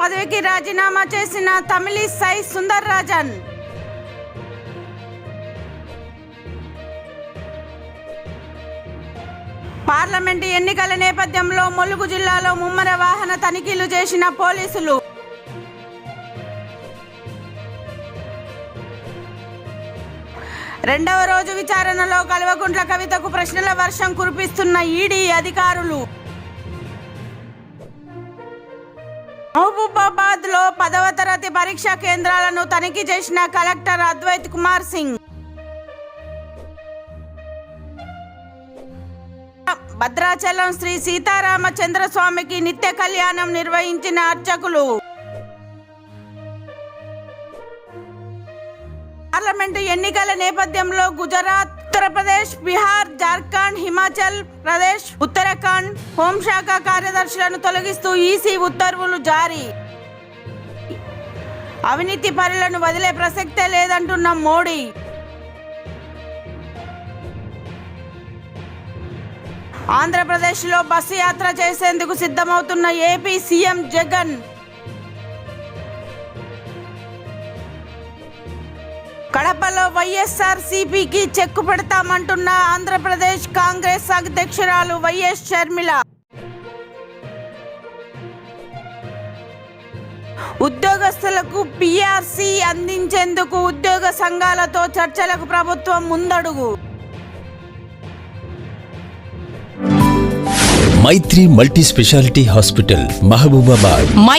పదవికి రాజీనామా చేసిన Tamilisai Soundararajan. Parliament ఎన్నికల నేపథ్యంలో ములుగు జిల్లాలో ముమ్మర వాహన తనిఖీలు చేసిన పోలీసులు. రెండవ రోజు విచారణలో కల్వకుంట్ల కవితకు ప్రశ్నల వర్షం కురిపిస్తున్న ఈడీ అధికారులు. మహబూబాబాద్లో పదవ తరగతి పరీక్షా కేంద్రాలను తనిఖీ చేసిన కలెక్టర్ అద్వైత్ కుమార్ సింగ్. భద్రాచలం శ్రీ సీతారామచంద్ర స్వామికి నిత్య కళ్యాణం నిర్వహించిన అర్చకులు. పార్లమెంటు ఎన్నికల నేపథ్యంలో గుజరాత్ ఉత్తరప్రదేశ్ బీహార్ జార్ఖండ్ హిమాచల్ ప్రదేశ్ ఉత్తరాఖండ్ హోంశాఖ కార్యదర్శులను తొలగిస్తూ ఈసీ ఉత్తర్వులు జారీ. అవినీతి పరులను వదిలే ప్రసక్తే లేదంటున్న మోడీ. ఆంధ్రప్రదేశ్లో బస్సు యాత్ర చేసేందుకు సిద్ధమవుతున్న ఏపీ సీఎం జగన్. కడపలో వైఎస్ఆర్ సిపికి చెక్కు పెడతామంటున్న ఆంధ్రప్రదేశ్ కాంగ్రెస్ అధ్యక్షురాలు వైఎస్ షర్మిల. ఉద్యోగస్తులకు పిఆర్సి అందించేందుకు ఉద్యోగ సంఘాలతో చర్చలకు ప్రభుత్వం ముందడుగు. Maitri multi speciality hospital Mahabubabad.